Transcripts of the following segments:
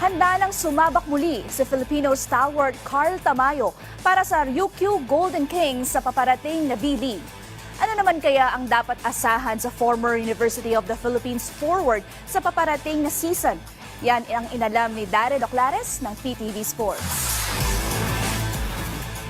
Handa nang sumabak muli si Filipino stalwart Carl Tamayo para sa Ryukyu Golden Kings sa paparating na B-League. Ano naman kaya ang dapat asahan sa former University of the Philippines forward sa paparating na season? Yan ang inalam ni Darren Oclares ng PTV Sports.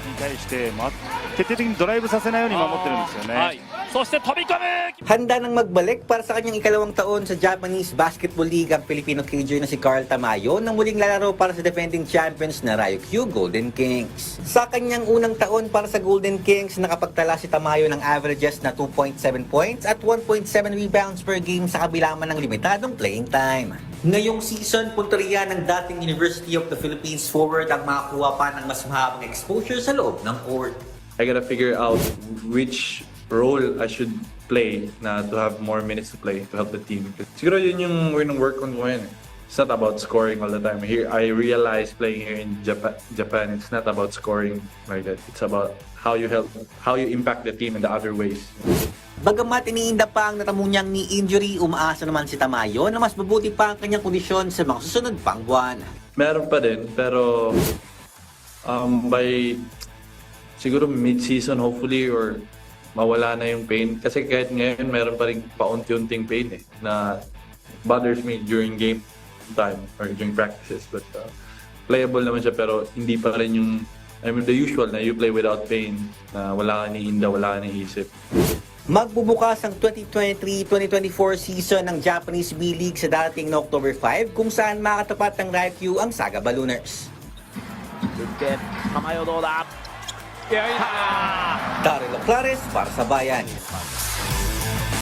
に対して、ま、徹底的にドライブさせないように守ってるんですよね。はい、そして飛び込む Handa nang magbalik para sa kanyang ikalawang taon sa Japanese Basketball League ang Filipino kicker na si Carl Tamayo nang muling lalaro para sa defending champions na Ryukyu Golden Kings. Sa kanyang unang taon para sa Golden Kings, nakapagtala si Tamayo ng averages na 2.7 points at 1.7 rebounds per game sa kabila man ng limitadong playing time. Ngayong season, punteriya ng dating University of the Philippines forward ang makakuha pa ng mas mahabang exposure sa loob ng court. I gotta figure out which role I should play na to have more minutes to play to help the team. Siguro yun yung winong work on ko ngayon. eh. It's not about scoring all the time. Here, I realize playing here in Japan, Japan, it's not about scoring like that. It's about how you help, how you impact the team in the other ways. Bagamat iniinda pa ang natamu niyang ni injury, umaasa naman si Tamayo na mas mabuti pa ang kanyang kondisyon sa mga susunod pang buwan. Meron pa din, pero um, by siguro mid-season hopefully or mawala na yung pain. Kasi kahit ngayon meron pa rin paunti-unting pain eh, na bothers me during game time or during practices. But uh, playable naman siya pero hindi pa rin yung I mean the usual na you play without pain na wala ka iniinda, wala ka iniisip. Magbubukas ang 2023-2024 season ng Japanese B-League sa darating na October 5 kung saan makatapat ng Ryukyu ang Saga Ballooners. Good Tamayo Dola. Yeah, yeah. Daryl Clares para sa Bayan.